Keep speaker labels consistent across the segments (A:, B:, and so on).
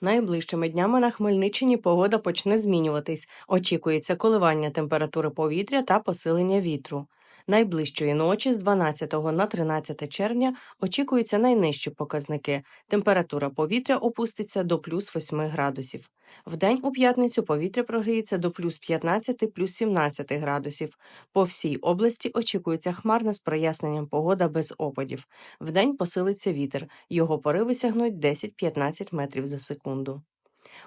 A: Найближчими днями на Хмельниччині погода почне змінюватись. Очікується коливання температури повітря та посилення вітру. Найближчої ночі з 12 на 13 червня очікуються найнижчі показники. Температура повітря опуститься до плюс 8 градусів. Вдень у п'ятницю повітря прогріється до плюс 15 плюс 17 градусів. По всій області очікується хмарна з проясненням погода без опадів. Вдень посилиться вітер. Його пориви сягнуть 10-15 метрів за секунду.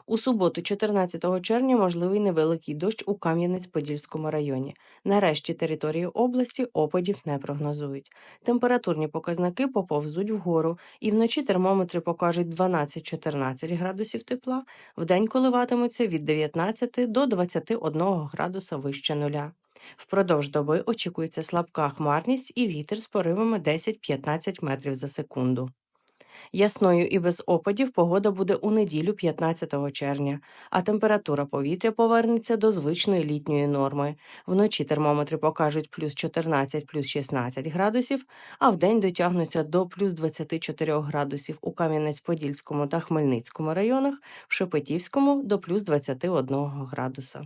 A: У суботу, 14 червня, можливий невеликий дощ у Кам'янець-Подільському районі. Нарешті території області опадів не прогнозують. Температурні показники поповзуть вгору, і вночі термометри покажуть 12-14 градусів тепла, вдень коливатимуться від 19 до 21 градуса вище нуля. Впродовж доби очікується слабка хмарність і вітер з поривами 10-15 метрів за секунду. Ясною і без опадів погода буде у неділю 15 червня, а температура повітря повернеться до звичної літньої норми. Вночі термометри покажуть плюс 14, плюс 16 градусів, а вдень дотягнуться до плюс 24 градусів у Кам'янець-Подільському та Хмельницькому районах, в Шепетівському до плюс 21 градуса.